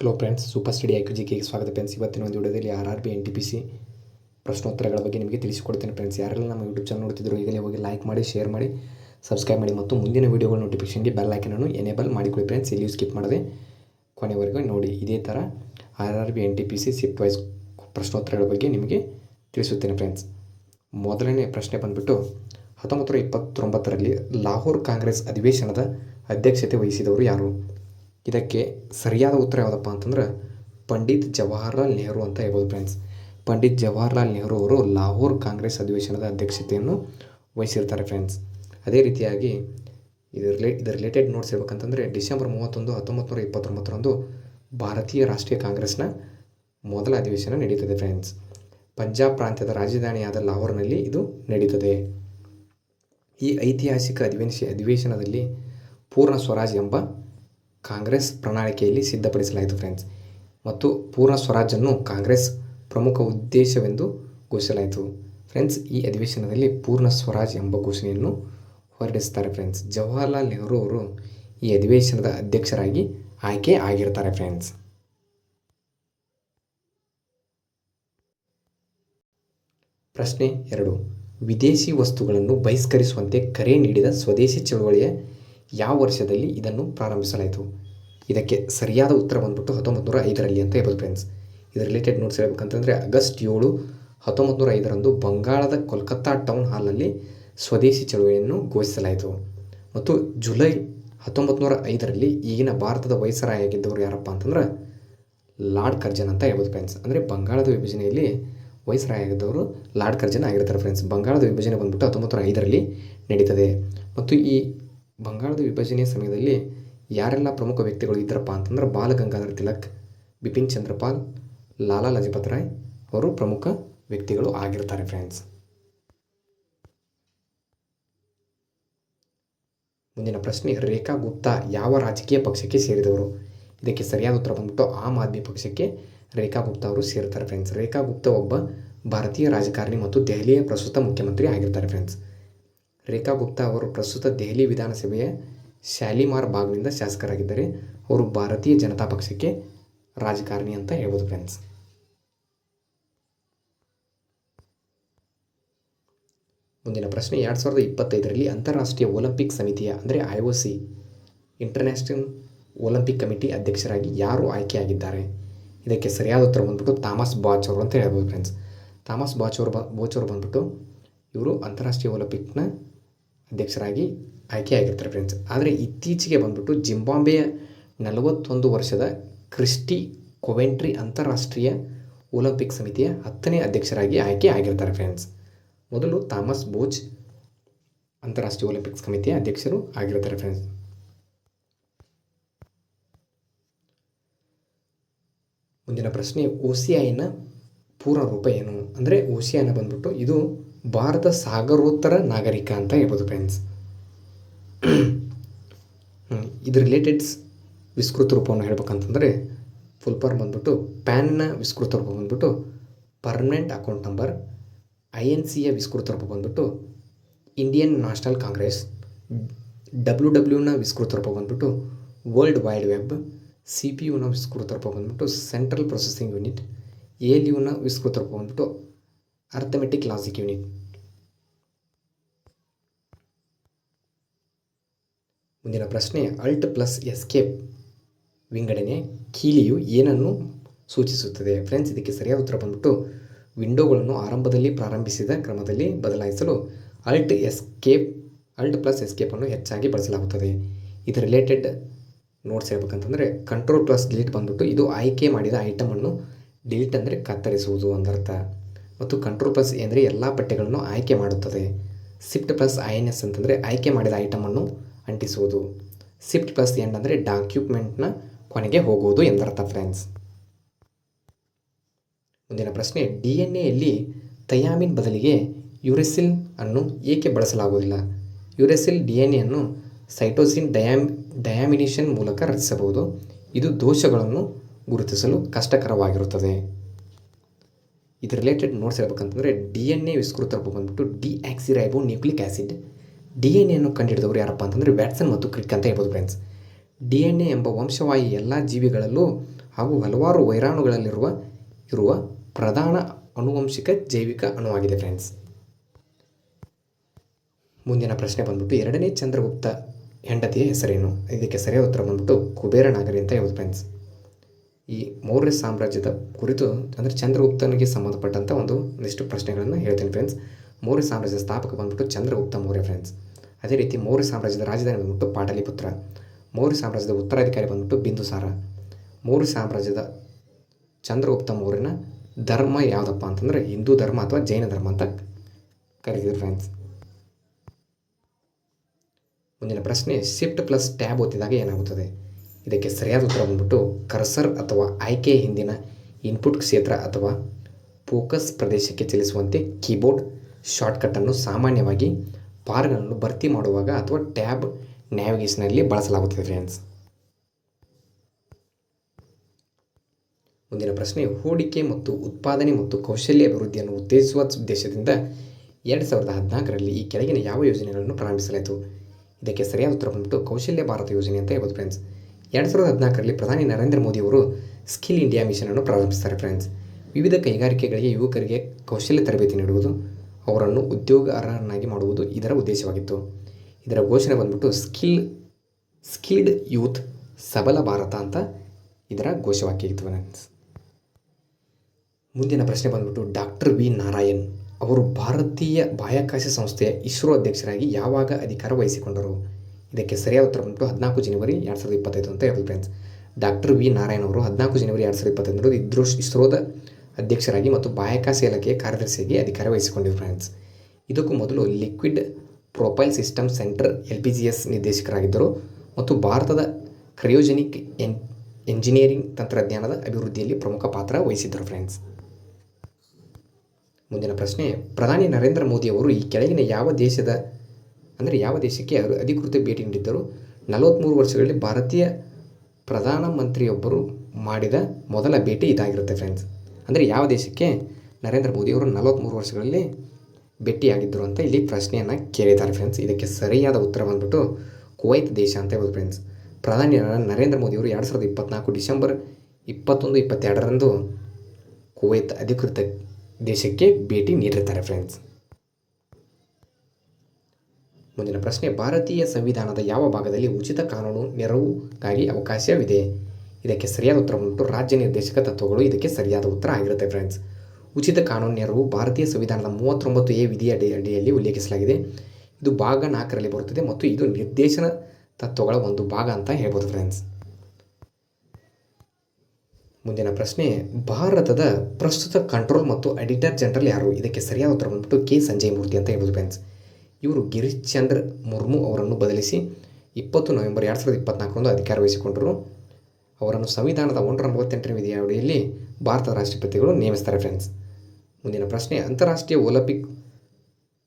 Hello friends super study IQ G ಕೆಗೆ ಸ್ವಾಗತ friends ಇವತ್ತಿನ ಒಂದು ವಿಡಿಯೋದಲ್ಲಿ R R B N T P C ಪ್ರಶ್ನೋತ್ತರಗಳ ಬಗ್ಗೆ ನಿಮಗೆ ತಿಳಿಸಿಕೊಡ್ತೇನೆ ಫ್ರೆಂಡ್ಸ್ ಯಾರೆಲ್ಲ ನಮ್ಮ ಯೂಟ್ಯೂಬ್ ಚಾನಲ್ ನೋಡ್ತಿದ್ರು ಈಗಲೇ ಹೋಗಿ ಲೈಕ್ ಮಾಡಿ ಶೇರ್ ಮಾಡಿ ಸಬ್ಸ್ಕ್ರೈಬ್ ಮಾಡಿ ಮತ್ತು ಮುಂದಿನ ವೀಡಿಯೋಗಳ ನೋಟಿಫಿಕೇಷನ್ಗೆ ಬೆಲ್ ಐಕನನ್ನು ಎನೇಬಲ್ ಮಾಡಿಕೊಳ್ಳಿ ಫ್ರೆಂಡ್ಸ್ ಇಲ್ಲಿ ಸ್ಕಿಪ್ ಮಾಡದೆ ಕೊನೆವರೆಗೂ ನೋಡಿ. ಇದೇ ಥರ R R B N T P C SIP wise ಪ್ರಶ್ನೋತ್ತರಗಳ ಬಗ್ಗೆ ನಿಮಗೆ ತಿಳಿಸುತ್ತೇನೆ ಫ್ರೆಂಡ್ಸ್ ಮೊದಲನೇ ಪ್ರಶ್ನೆ ಬಂದುಬಿಟ್ಟು, ಹತ್ತೊಂಬತ್ತು ನೂರ ಇಪ್ಪತ್ತೊಂಬತ್ತರಲ್ಲಿ ಲಾಹೋರ್ ಕಾಂಗ್ರೆಸ್ ಅಧಿವೇಶನದ ಅಧ್ಯಕ್ಷತೆ ವಹಿಸಿದವರು ಯಾರು? ಇದಕ್ಕೆ ಸರಿಯಾದ ಉತ್ತರ ಯಾವುದಪ್ಪ ಅಂತಂದ್ರೆ ಪಂಡಿತ್ ಜವಾಹರ್ಲಾಲ್ ನೆಹರು ಅಂತ ಹೇಳ್ಬೋದು ಫ್ರೆಂಡ್ಸ್ ಪಂಡಿತ್ ಜವಾಹರ್ಲಾಲ್ ನೆಹರು ಅವರು ಲಾಹೋರ್ ಕಾಂಗ್ರೆಸ್ ಅಧಿವೇಶನದ ಅಧ್ಯಕ್ಷತೆಯನ್ನು ವಹಿಸಿರ್ತಾರೆ ಫ್ರೆಂಡ್ಸ್ ಅದೇ ರೀತಿಯಾಗಿ ಇದು ರಿಲೇ, ಇದು ರಿಲೇಟೆಡ್ ನೋಟ್ಸ್ ಹೇಳ್ಬೇಕಂತಂದರೆ ಡಿಸೆಂಬರ್ ಮೂವತ್ತೊಂದು ಹತ್ತೊಂಬತ್ತು ನೂರ ಇಪ್ಪತ್ತೊಂಬತ್ತರಂದು ಭಾರತೀಯ ರಾಷ್ಟ್ರೀಯ ಕಾಂಗ್ರೆಸ್ನ ಮೊದಲ ಅಧಿವೇಶನ ನಡೀತದೆ ಫ್ರೆಂಡ್ಸ್ ಪಂಜಾಬ್ ಪ್ರಾಂತ್ಯದ ರಾಜಧಾನಿಯಾದ ಲಾಹೋರ್ನಲ್ಲಿ ಇದು ನಡೀತದೆ. ಈ ಐತಿಹಾಸಿಕ ಅಧಿವೇಶ, ಅಧಿವೇಶನದಲ್ಲಿ ಪೂರ್ಣ ಸ್ವರಾಜ್ ಎಂಬ ಕಾಂಗ್ರೆಸ್ ಪ್ರಣಾಳಿಕೆಯಲ್ಲಿ ಸಿದ್ಧಪಡಿಸಲಾಯಿತು ಫ್ರೆಂಡ್ಸ್ ಮತ್ತು ಪೂರ್ಣ ಸ್ವರಾಜನ್ನು ಕಾಂಗ್ರೆಸ್ ಪ್ರಮುಖ ಉದ್ದೇಶವೆಂದು ಘೋಷಿಸಲಾಯಿತು. ಫ್ರೆಂಡ್ಸ್ ಈ ಅಧಿವೇಶನದಲ್ಲಿ ಪೂರ್ಣ ಸ್ವರಾಜ್ ಎಂಬ ಘೋಷಣೆಯನ್ನು ಹೊರಡಿಸ್ತಾರೆ ಫ್ರೆಂಡ್ಸ್ ಜವಾಹರಲಾಲ್ ನೆಹರು ಅವರು ಈ ಅಧಿವೇಶನದ ಅಧ್ಯಕ್ಷರಾಗಿ ಆಯ್ಕೆ ಆಗಿರ್ತಾರೆ ಫ್ರೆಂಡ್ಸ್ ಪ್ರಶ್ನೆ ಎರಡು. ವಿದೇಶಿ ವಸ್ತುಗಳನ್ನು ಬಹಿಷ್ಕರಿಸುವಂತೆ ಕರೆ ನೀಡಿದ ಸ್ವದೇಶಿ ಚಳವಳಿಯ ಯಾವ ವರ್ಷದಲ್ಲಿ ಇದನ್ನು ಪ್ರಾರಂಭಿಸಲಾಯಿತು? ಇದಕ್ಕೆ ಸರಿಯಾದ ಉತ್ತರ ಬಂದ್ಬಿಟ್ಟು ಹತ್ತೊಂಬತ್ತು ನೂರ ಐದರಲ್ಲಿ ಅಂತ ಹೇಳ್ಬೋದು ಫ್ರೆಂಡ್ಸ್ ಇದು ರಿಲೇಟೆಡ್ ನೋಟ್ಸ್ ಹೇಳ್ಬೇಕಂತಂದರೆ ಆಗಸ್ಟ್ ಏಳು ಹತ್ತೊಂಬತ್ತು ನೂರ ಐದರಂದು ಬಂಗಾಳದ ಕೋಲ್ಕತ್ತಾ ಟೌನ್ ಹಾಲ್ನಲ್ಲಿ ಸ್ವದೇಶಿ ಚಳುವಳಿಯನ್ನು ಘೋಷಿಸಲಾಯಿತು. ಮತ್ತು ಜುಲೈ ಹತ್ತೊಂಬತ್ತು ನೂರ ಐದರಲ್ಲಿ ಈಗಿನ ಭಾರತದ ವೈಸರಾಯಾಗಿದ್ದವರು ಯಾರಪ್ಪ ಅಂತಂದ್ರೆ ಲಾರ್ಡ್ ಕರ್ಜನ್ ಅಂತ ಹೇಳ್ಬೋದು ಫ್ರೆಂಡ್ಸ್ ಅಂದರೆ ಬಂಗಾಳದ ವಿಭಜನೆಯಲ್ಲಿ ವೈಸರಾಯಾಗಿದ್ದವರು ಲಾರ್ಡ್ ಕರ್ಜನ್ ಆಗಿರ್ತಾರೆ ಫ್ರೆಂಡ್ಸ್ ಬಂಗಾಳದ ವಿಭಜನೆ ಬಂದ್ಬಿಟ್ಟು ಹತ್ತೊಂಬತ್ತು ನೂರ ಐದರಲ್ಲಿ ನಡೀತದೆ. ಮತ್ತು ಈ ಬಂಗಾಳದ ವಿಭಜನೆಯ ಸಮಯದಲ್ಲಿ ಯಾರೆಲ್ಲ ಪ್ರಮುಖ ವ್ಯಕ್ತಿಗಳು ಇದ್ದರಪ್ಪ ಅಂತಂದ್ರೆ ಬಾಲ ಗಂಗಾಧರ ತಿಲಕ್, ಬಿಪಿನ್ ಚಂದ್ರಪಾಲ್, ಲಾಲಾ ಲಜಪತ್ ರಾಯ್ ಅವರು ಪ್ರಮುಖ ವ್ಯಕ್ತಿಗಳು ಆಗಿರ್ತಾರೆ ಫ್ರೆಂಡ್ಸ್ ಮುಂದಿನ ಪ್ರಶ್ನೆ, ರೇಖಾ ಗುಪ್ತಾ ಯಾವ ರಾಜಕೀಯ ಪಕ್ಷಕ್ಕೆ ಸೇರಿದವರು? ಇದಕ್ಕೆ ಸರಿಯಾದ ಉತ್ತರ ಬಂದ್ಬಿಟ್ಟು ಆಮ್ ಆದ್ಮಿ ಪಕ್ಷಕ್ಕೆ ರೇಖಾ ಗುಪ್ತಾ ಅವರು ಸೇರ್ತಾರೆ ಫ್ರೆಂಡ್ಸ್ ರೇಖಾ ಗುಪ್ತಾ ಒಬ್ಬ ಭಾರತೀಯ ರಾಜಕಾರಣಿ ಮತ್ತು ದೆಹಲಿಯ ಪ್ರಸ್ತುತ ಮುಖ್ಯಮಂತ್ರಿ ಆಗಿರ್ತಾರೆ ಫ್ರೆಂಡ್ಸ್ ರೇಖಾ ಗುಪ್ತಾ ಅವರು ಪ್ರಸ್ತುತ ದೆಹಲಿ ವಿಧಾನಸಭೆಯ ಶಾಲಿಮಾರ್ ಭಾಗದಿಂದ ಶಾಸಕರಾಗಿದ್ದಾರೆ. ಅವರು ಭಾರತೀಯ ಜನತಾ ಪಕ್ಷಕ್ಕೆ ರಾಜಕಾರಣಿ ಅಂತ ಹೇಳ್ಬೋದು ಫ್ರೆಂಡ್ಸ್ ಮುಂದಿನ ಪ್ರಶ್ನೆ, ಎರಡು ಸಾವಿರದ ಇಪ್ಪತ್ತೈದರಲ್ಲಿ ಅಂತಾರಾಷ್ಟ್ರೀಯ ಒಲಿಂಪಿಕ್ ಸಮಿತಿಯ, ಅಂದರೆ I O C, International Olympic Committee ಅಧ್ಯಕ್ಷರಾಗಿ ಯಾರು ಆಯ್ಕೆಯಾಗಿದ್ದಾರೆ? ಇದಕ್ಕೆ ಸರಿಯಾದ ಉತ್ತರ ಬಂದ್ಬಿಟ್ಟು ಥಾಮಸ್ ಬಾಚ್ ಅಂತ ಹೇಳ್ಬೋದು ಫ್ರೆಂಡ್ಸ್ ಥಾಮಸ್ ಬಾಚ್ ಅವರು ಬ ಬಂದ್ಬಿಟ್ಟು ಇವರು ಅಂತಾರಾಷ್ಟ್ರೀಯ ಒಲಿಂಪಿಕ್ನ ಅಧ್ಯಕ್ಷರಾಗಿ ಆಯ್ಕೆಯಾಗಿರ್ತಾರೆ ಫ್ರೆಂಡ್ಸ್ ಆದರೆ ಇತ್ತೀಚೆಗೆ ಬಂದ್ಬಿಟ್ಟು ಜಿಂಬಾಂಬೆಯ ನಲವತ್ತೊಂದು ವರ್ಷದ ಕ್ರಿಸ್ಟಿ ಕೊವೆಂಟ್ರಿ ಅಂತಾರಾಷ್ಟ್ರೀಯ ಒಲಿಂಪಿಕ್ ಸಮಿತಿಯ ಹತ್ತನೇ ಅಧ್ಯಕ್ಷರಾಗಿ ಆಯ್ಕೆ ಆಗಿರ್ತಾರೆ ಫ್ರೆಂಡ್ಸ್ ಮೊದಲು ಥಾಮಸ್ ಬೋಚ್ ಅಂತಾರಾಷ್ಟ್ರೀಯ ಒಲಿಂಪಿಕ್ಸ್ ಸಮಿತಿಯ ಅಧ್ಯಕ್ಷರು ಆಗಿರ್ತಾರೆ ಫ್ರೆಂಡ್ಸ್ ಮುಂದಿನ ಪ್ರಶ್ನೆ ಓ ಸಿ ಐನ ಪೂರ್ಣ ರೂಪ ಏನು? ಅಂದರೆ ಒ ಸಿ ಐನ ಬಂದ್ಬಿಟ್ಟು ಇದು ಭಾರತ ಸಾಗರೋತ್ತರ ನಾಗರಿಕ ಅಂತ ಹೇಳ್ಬೋದು ಫ್ರೆಂಡ್ಸ್ ಇದು ರಿಲೇಟೆಡ್ಸ್ ವಿಸ್ಕೃತ ರೂಪವನ್ನು ಹೇಳ್ಬೇಕಂತಂದರೆ ಫುಲ್ ಫಾರ್ಮ್ ಬಂದ್ಬಿಟ್ಟು ಪ್ಯಾನ್ನ ವಿಸ್ಕೃತ ರೂಪ ಬಂದ್ಬಿಟ್ಟು permanent account number I N ಸಿಯ ವಿಸ್ತೃತ ರೂಪ ಬಂದ್ಬಿಟ್ಟು ಇಂಡಿಯನ್ ನ್ಯಾಷನಲ್ ಕಾಂಗ್ರೆಸ್ ಡಬ್ಲ್ಯೂ ಡಬ್ಲ್ಯೂನ ವಿಸ್ಕೃತ ರೂಪ ಬಂದ್ಬಿಟ್ಟು world wide web C P ಯುನ ವಿಸ್ಕೃತ ರೂಪ ಬಂದ್ಬಿಟ್ಟು ಸೆಂಟ್ರಲ್ ಪ್ರೊಸೆಸಿಂಗ್ ಯೂನಿಟ್ ಎಲ್ ಯುನ ವಿಸ್ಕೃತ ರೂಪ ಬಂದ್ಬಿಟ್ಟು ಅರ್ಥಮೆಟಿಕ್ ಲಾಜಿಕ್ ಯೂನಿಟ್ ಮುಂದಿನ ಪ್ರಶ್ನೆ ಅಲ್ಟ್ ಪ್ಲಸ್ ಎಸ್ಕೇಪ್ ವಿಂಗಡಣೆ ಕೀಲಿಯು ಏನನ್ನು ಸೂಚಿಸುತ್ತದೆ? ಫ್ರೆಂಡ್ಸ್ ಇದಕ್ಕೆ ಸರಿಯಾದ ಉತ್ತರ ಬಂದ್ಬಿಟ್ಟು ವಿಂಡೋಗಳನ್ನು ಆರಂಭದಲ್ಲಿ ಪ್ರಾರಂಭಿಸಿದ ಕ್ರಮದಲ್ಲಿ ಬದಲಾಯಿಸಲು ಅಲ್ಟ್ ಎಸ್ಕೇಪ್ ಅಲ್ಟ್ ಪ್ಲಸ್ ಎಸ್ಕೇಪನ್ನು ಹೆಚ್ಚಾಗಿ ಬಳಸಲಾಗುತ್ತದೆ. ಇದು ರಿಲೇಟೆಡ್ ನೋಟ್ಸ್ ಹೇಳ್ಬೇಕಂತಂದರೆ ಕಂಟ್ರೋಲ್ ಪ್ಲಸ್ ಡಿಲೀಟ್ ಬಂದ್ಬಿಟ್ಟು ಇದು ಆಯ್ಕೆ ಮಾಡಿದ ಐಟಮನ್ನು ಡಿಲೀಟ್ ಅಂದರೆ ಕತ್ತರಿಸುವುದು ಅಂದರ್ಥ ಮತ್ತು ಕಂಟ್ರೋಲ್ ಪ್ಲಸ್ ಅಂದರೆ ಎಲ್ಲ ಪಠ್ಯಗಳನ್ನು ಆಯ್ಕೆ ಮಾಡುತ್ತದೆ. Shift plus I N S ಅಂತಂದರೆ ಆಯ್ಕೆ ಮಾಡಿದ ಐಟಮನ್ನು ಅಂಟಿಸುವುದು. ಸಿಫ್ಟ್ ಪ್ಲಸ್ ಎಂಡ್ ಅಂದರೆ ಡಾಕ್ಯುಮೆಂಟ್ನ ಕೊನೆಗೆ ಹೋಗುವುದು ಎಂದರ್ಥ ಫ್ರೆಂಡ್ಸ್ ಮುಂದಿನ ಪ್ರಶ್ನೆ ಡಿ ಎನ್ ಎಯಲ್ಲಿ ಥಯಾಮಿನ್ ಬದಲಿಗೆ ಯುರೆಸಿಲ್ ಅನ್ನು ಏಕೆ ಬಳಸಲಾಗುವುದಿಲ್ಲ? ಯುರೆಸಿಲ್ ಡಿ ಎನ್ ಎಯನ್ನು ಸೈಟೋಸಿನ್ ಡಯಾಮ್ ಡಯಾಮಿನೇಷನ್ ಮೂಲಕ ರಚಿಸಬಹುದು. ಇದು ದೋಷಗಳನ್ನು ಗುರುತಿಸಲು ಕಷ್ಟಕರವಾಗಿರುತ್ತದೆ. ಇದು ರಿಲೇಟೆಡ್ ನೋಟ್ಸ್ ಹೇಳ್ಬೇಕಂತಂದರೆ ಡಿ ಎನ್ ಎ ವಿಸ್ತೃತ ರೂಪ ಬಂದ್ಬಿಟ್ಟು deoxyribonucleic acid D N ಎನ್ನು ಕಂಡುಹಿಡಿದವರು ಯಾರಪ್ಪ ಅಂತಂದರೆ ವ್ಯಾಟ್ಸನ್ ಮತ್ತು ಕ್ರಿಕ್ ಅಂತ ಹೇಳ್ಬೋದು ಫ್ರೆಂಡ್ಸ್ ಡಿ ಎನ್ ಎ ಎಂಬ ವಂಶವಾಹಿ ಎಲ್ಲ ಜೀವಿಗಳಲ್ಲೂ ಹಾಗೂ ಹಲವಾರು ವೈರಾಣುಗಳಲ್ಲಿರುವ, ಇರುವ ಪ್ರಧಾನ ಅನುವಂಶಿಕ ಜೈವಿಕ ಅಣುವಾಗಿದೆ ಫ್ರೆಂಡ್ಸ್ ಮುಂದಿನ ಪ್ರಶ್ನೆ ಬಂದ್ಬಿಟ್ಟು ಎರಡನೇ ಚಂದ್ರಗುಪ್ತ ಹೆಂಡತಿಯ ಹೆಸರೇನು? ಇದಕ್ಕೆ ಸರಿಯಾದ ಉತ್ತರ ಬಂದ್ಬಿಟ್ಟು ಕುಬೇರ ನಾಗರಿ ಅಂತ ಹೇಳ್ಬೋದು ಫ್ರೆಂಡ್ಸ್ ಈ ಮೌರ್ಯ ಸಾಮ್ರಾಜ್ಯದ ಕುರಿತು ಅಂದರೆ ಚಂದ್ರಗುಪ್ತನಿಗೆ ಸಂಬಂಧಪಟ್ಟಂಥ ಒಂದು ಒಂದಿಷ್ಟು ಪ್ರಶ್ನೆಗಳನ್ನು ಹೇಳ್ತೀನಿ ಫ್ರೆಂಡ್ಸ್ ಮೌರ್ಯ ಸಾಮ್ರಾಜ್ಯದ ಸ್ಥಾಪಕ ಬಂದ್ಬಿಟ್ಟು ಚಂದ್ರಗುಪ್ತ ಮೌರ್ಯ ಫ್ರೆಂಡ್ಸ್ ಅದೇ ರೀತಿ ಮೌರ್ಯ ಸಾಮ್ರಾಜ್ಯದ ರಾಜಧಾನಿ ಬಂದ್ಬಿಟ್ಟು ಪಾಟಲಿಪುತ್ರ. ಮೌರ್ಯ ಸಾಮ್ರಾಜ್ಯದ ಉತ್ತರಾಧಿಕಾರಿ ಬಂದ್ಬಿಟ್ಟು ಬಿಂದುಸಾರ. ಮೌರ್ಯ ಸಾಮ್ರಾಜ್ಯದ ಚಂದ್ರಗುಪ್ತ ಮೌರ್ಯನ ಧರ್ಮ ಯಾವುದಪ್ಪ ಅಂತಂದರೆ ಹಿಂದೂ ಧರ್ಮ ಅಥವಾ ಜೈನ ಧರ್ಮ ಅಂತ ಕರೀತಿದ್ರು ಫ್ರೆಂಡ್ಸ್ ಮುಂದಿನ ಪ್ರಶ್ನೆ, ಶಿಫ್ಟ್ ಪ್ಲಸ್ ಟ್ಯಾಬ್ ಒತ್ತಿದಾಗ ಏನಾಗುತ್ತದೆ? ಇದಕ್ಕೆ ಸರಿಯಾದ ಉತ್ತರ ಬಂದ್ಬಿಟ್ಟು ಕರ್ಸರ್ ಅಥವಾ ಆಯ್ಕೆಯ ಹಿಂದಿನ ಇನ್ಪುಟ್ ಕ್ಷೇತ್ರ ಅಥವಾ ಫೋಕಸ್ ಪ್ರದೇಶಕ್ಕೆ ಚಲಿಸುವಂತೆ ಕೀಬೋರ್ಡ್ ಶಾರ್ಟ್ಕಟ್ಟನ್ನು ಸಾಮಾನ್ಯವಾಗಿ ಬಾರ್ಗಳನ್ನು ಭರ್ತಿ ಮಾಡುವಾಗ ಅಥವಾ ಟ್ಯಾಬ್ ನ್ಯಾವಿಗೇಷನಲ್ಲಿ ಬಳಸಲಾಗುತ್ತದೆ ಫ್ರೆಂಡ್ಸ್ ಮುಂದಿನ ಪ್ರಶ್ನೆ, ಹೂಡಿಕೆ ಮತ್ತು ಉತ್ಪಾದನೆ ಮತ್ತು ಕೌಶಲ್ಯ ಅಭಿವೃದ್ಧಿಯನ್ನು ಉತ್ತೇಜಿಸುವ ಉದ್ದೇಶದಿಂದ ಎರಡು ಸಾವಿರದ ಹದಿನಾಲ್ಕರಲ್ಲಿ ಈ ಕೆಳಗಿನ ಯಾವ ಯೋಜನೆಗಳನ್ನು ಪ್ರಾರಂಭಿಸಲಾಯಿತು? ಇದಕ್ಕೆ ಸರಿಯಾದ ಉತ್ತರ ಬಂದ್ಬಿಟ್ಟು ಕೌಶಲ್ಯ ಭಾರತ ಯೋಜನೆ ಅಂತ ಹೇಳ್ಬೋದು ಫ್ರೆಂಡ್ಸ್ ಎರಡು ಸಾವಿರದ ಹದಿನಾಲ್ಕರಲ್ಲಿ ಪ್ರಧಾನಿ ನರೇಂದ್ರ ಮೋದಿಯವರು ಸ್ಕಿಲ್ ಇಂಡಿಯಾ ಮಿಷನನ್ನು ಪ್ರಾರಂಭಿಸ್ತಾರೆ ಫ್ರೆಂಡ್ಸ್ ವಿವಿಧ ಕೈಗಾರಿಕೆಗಳಿಗೆ ಯುವಕರಿಗೆ ಕೌಶಲ್ಯ ತರಬೇತಿ ನೀಡುವುದು, ಅವರನ್ನು ಉದ್ಯೋಗ ಅರ್ಹರನ್ನಾಗಿ ಮಾಡುವುದು ಇದರ ಉದ್ದೇಶವಾಗಿತ್ತು. ಇದರ ಘೋಷಣೆ ಬಂದ್ಬಿಟ್ಟು ಸ್ಕಿಲ್, ಸ್ಕಿಲ್ಡ್ ಯೂತ್ ಸಬಲ ಭಾರತ ಅಂತ ಇದರ ಘೋಷವಾಕ್ಯ ಇತ್ತು ಫ್ರೆಂಡ್ಸ್ ಮುಂದಿನ ಪ್ರಶ್ನೆ ಬಂದ್ಬಿಟ್ಟು ಡಾಕ್ಟರ್ ವಿ ನಾರಾಯಣ್ ಅವರು ಭಾರತೀಯ ಬಾಹ್ಯಾಕಾಶ ಸಂಸ್ಥೆಯ ಇಸ್ರೋ ಅಧ್ಯಕ್ಷರಾಗಿ ಯಾವಾಗ ಅಧಿಕಾರ ವಹಿಸಿಕೊಂಡರು? ಇದಕ್ಕೆ ಸರಿಯಾದ ಉತ್ತರ ಬಂದ್ಬಿಟ್ಟು ಹದಿನಾಲ್ಕು ಜನವರಿ ಎರಡು ಸಾವಿರದ ಇಪ್ಪತ್ತೈದು ಅಂತ ಹೇಳ್ತೀವಿ ಫ್ರೆಂಡ್ಸ್ ಡಾಕ್ಟರ್ ವಿ ನಾರಾಯಣ್ ಅವರು ಹದಿನಾಲ್ಕು ಜನವರಿ ಎರಡು ಸಾವಿರದ ಇಪ್ಪತ್ತೈದು ಇದ್ರೋ ಇಸ್ರೋದ ಅಧ್ಯಕ್ಷರಾಗಿ ಮತ್ತು ಬಾಹ್ಯಾಕಾಶ ಇಲಾಖೆಯ ಕಾರ್ಯದರ್ಶಿಯಾಗಿ ಅಧಿಕಾರ ವಹಿಸಿಕೊಂಡಿರು ಫ್ರೆಂಡ್ಸ್ ಇದಕ್ಕೂ ಮೊದಲು liquid profile system centre L P G S ನಿರ್ದೇಶಕರಾಗಿದ್ದರು ಮತ್ತು ಭಾರತದ ಕ್ರಯೋಜೆನಿಕ್ ಎನ್ ಎಂಜಿನಿಯರಿಂಗ್ ತಂತ್ರಜ್ಞಾನದ ಅಭಿವೃದ್ಧಿಯಲ್ಲಿ ಪ್ರಮುಖ ಪಾತ್ರ ವಹಿಸಿದ್ದರು ಫ್ರೆಂಡ್ಸ್ ಮುಂದಿನ ಪ್ರಶ್ನೆ, ಪ್ರಧಾನಿ ನರೇಂದ್ರ ಮೋದಿಯವರು ಈ ಕೆಳಗಿನ ಯಾವ ದೇಶದ ಅಂದರೆ ಯಾವ ದೇಶಕ್ಕೆ ಅಧಿಕೃತ ಭೇಟಿ ನೀಡಿದ್ದರು ನಲವತ್ತ್ಮೂರು ವರ್ಷಗಳಲ್ಲಿ ಭಾರತೀಯ ಪ್ರಧಾನಮಂತ್ರಿಯೊಬ್ಬರು ಮಾಡಿದ ಮೊದಲ ಭೇಟಿ ಇದಾಗಿರುತ್ತೆ ಫ್ರೆಂಡ್ಸ್ ಅಂದರೆ ಯಾವ ದೇಶಕ್ಕೆ? ನರೇಂದ್ರ ಮೋದಿಯವರು ನಲವತ್ತ್ಮೂರು ವರ್ಷಗಳಲ್ಲಿ ಭೇಟಿಯಾಗಿದ್ದರು ಅಂತ ಇಲ್ಲಿ ಪ್ರಶ್ನೆಯನ್ನು ಕೇಳಿದ್ದಾರೆ ಫ್ರೆಂಡ್ಸ್ ಇದಕ್ಕೆ ಸರಿಯಾದ ಉತ್ತರ ಬಂದ್ಬಿಟ್ಟು ಕುವೈತ್ ದೇಶ ಅಂತ ಹೇಳ್ಬೋದು ಫ್ರೆಂಡ್ಸ್ ಪ್ರಧಾನಿ ನರೇಂದ್ರ ಮೋದಿಯವರು ಎರಡು ಸಾವಿರದ ಇಪ್ಪತ್ತ್ನಾಲ್ಕು ಡಿಸೆಂಬರ್ ಇಪ್ಪತ್ತೊಂದು, ಇಪ್ಪತ್ತೆರಡರಂದು ಕುವೈತ್ ಅಧಿಕೃತ ದೇಶಕ್ಕೆ ಭೇಟಿ ನೀಡಿರ್ತಾರೆ ಫ್ರೆಂಡ್ಸ್ ಮುಂದಿನ ಪ್ರಶ್ನೆ, ಭಾರತೀಯ ಸಂವಿಧಾನದ ಯಾವ ಭಾಗದಲ್ಲಿ ಉಚಿತ ಕಾನೂನು ನೆರವುಗಾಗಿ ಅವಕಾಶವಿದೆ? ಇದಕ್ಕೆ ಸರಿಯಾದ ಉತ್ತರ ರಾಜ್ಯ ನಿರ್ದೇಶಕ ತತ್ವಗಳು ಇದಕ್ಕೆ ಸರಿಯಾದ ಉತ್ತರ ಆಗಿರುತ್ತೆ ಫ್ರೆಂಡ್ಸ್ ಉಚಿತ ಕಾನೂನು ನೆರವು ಭಾರತೀಯ ಸಂವಿಧಾನದ ಮೂವತ್ತೊಂಬತ್ತು ಎ ವಿಧಿ ಅಡಿ ಅಡಿಯಲ್ಲಿ ಉಲ್ಲೇಖಿಸಲಾಗಿದೆ. ಇದು ಭಾಗ ನಾಲ್ಕರಲ್ಲಿ ಬರುತ್ತದೆ ಮತ್ತು ಇದು ನಿರ್ದೇಶನ ತತ್ವಗಳ ಒಂದು ಭಾಗ ಅಂತ ಹೇಳ್ಬೋದು ಫ್ರೆಂಡ್ಸ್ ಮುಂದಿನ ಪ್ರಶ್ನೆ, ಭಾರತದ ಪ್ರಸ್ತುತ ಕಂಟ್ರೋಲ್ ಮತ್ತು ಎಡಿಟರ್ ಜನರಲ್ ಯಾರು? ಇದಕ್ಕೆ ಸರಿಯಾದ ಉತ್ತರ ಬಂದ್ಬಿಟ್ಟು ಕೆ. ಸಂಜಯ್ ಮೂರ್ತಿ ಅಂತ ಹೇಳ್ಬೋದು ಫ್ರೆಂಡ್ಸ್ ಇವರು ಗಿರೀಶ್ ಚಂದ್ರ ಮುರ್ಮು ಅವರನ್ನು ಬದಲಿಸಿ ಇಪ್ಪತ್ತು ನವೆಂಬರ್ ಎರಡು ಸಾವಿರದ ಇಪ್ಪತ್ನಾಲ್ಕರಂದು ಅಧಿಕಾರ ವಹಿಸಿಕೊಂಡರು. ಅವರನ್ನು ಸಂವಿಧಾನದ ಒಂದರ ಮೂವತ್ತೆಂಟನೇ ವಿಧಿಯಾವಳಿಯಲ್ಲಿ ಭಾರತದ ರಾಷ್ಟ್ರಪತಿಗಳು ನೇಮಿಸ್ತಾರೆ ಫ್ರೆಂಡ್ಸ್ ಮುಂದಿನ ಪ್ರಶ್ನೆ, ಅಂತಾರಾಷ್ಟ್ರೀಯ ಒಲಿಂಪಿಕ್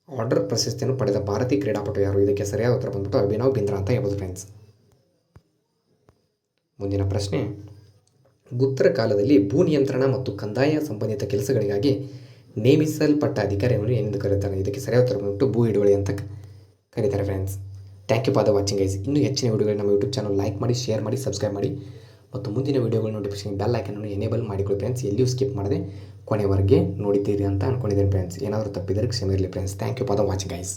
ಆರ್ಡರ್ ಪ್ರಶಸ್ತಿಯನ್ನು ಪಡೆದ ಭಾರತೀಯ ಕ್ರೀಡಾಪಟು ಯಾರು? ಇದಕ್ಕೆ ಸರಿಯಾದ ಉತ್ತರ ಬಂದ್ಬಿಟ್ಟು ಅಭಿನವ್ ಬಿಂದ್ರಾ ಅಂತ ಹೇಳ್ಬೋದು ಫ್ರೆಂಡ್ಸ್ ಮುಂದಿನ ಪ್ರಶ್ನೆ, ಗುಪ್ತರ ಕಾಲದಲ್ಲಿ ಭೂ ನಿಯಂತ್ರಣ ಮತ್ತು ಕಂದಾಯ ಸಂಬಂಧಿತ ಕೆಲಸಗಳಿಗಾಗಿ ನೇಮಿಸಲ್ಪಟ್ಟ ಅಧಿಕಾರಿಗಳು ಏನೆಂದು ಕರೀತಾರೆ ಇದಕ್ಕೆ ಸರಿಯಾದ ಉತ್ತರ ಬಂದ್ಬಿಟ್ಟು ಭೂ ಹಿಡುವಳಿ ಅಂತ ಕರೀತಾರೆ friends thank you for the watching guys ಇನ್ನೂ ಹೆಚ್ಚಿನ ವಿಡಿಯೋಗಳು ನಮ್ಮ ಯೂಟ್ಯೂಬ್ ಚಾನಲ್ ಲೈಕ್ ಮಾಡಿ ಶೇರ್ ಮಾಡಿ ಸಬ್ಸ್ಕ್ರೈಬ್ ಮಾಡಿ. ಮತ್ತು ಮುಂದಿನ ವಿಡಿಯೋಗಳ ನೋಟಿಫಿಕೇಶನ್ ಬೆಲ್ ಐಕನನ್ನು ಎನೇಬಲ್ ಮಾಡಿಕೊಳ್ಳಿ ಫ್ರೆಂಡ್ಸ್ ಎಲ್ಲಿಯೂ ಸ್ಕಿಪ್ ಮಾಡದೆ ಕೊನೆವರೆಗೆ ನೋಡಿದ್ದೀರಿ ಅಂತ ಅಂದ್ಕೊಂಡಿದ್ದೀನಿ ಫ್ರೆಂಡ್ಸ್ ಏನಾದರೂ ತಪ್ಪಿದರೆ ಕ್ಷಮೆ ಇರಲಿ friends thank you for the watching guys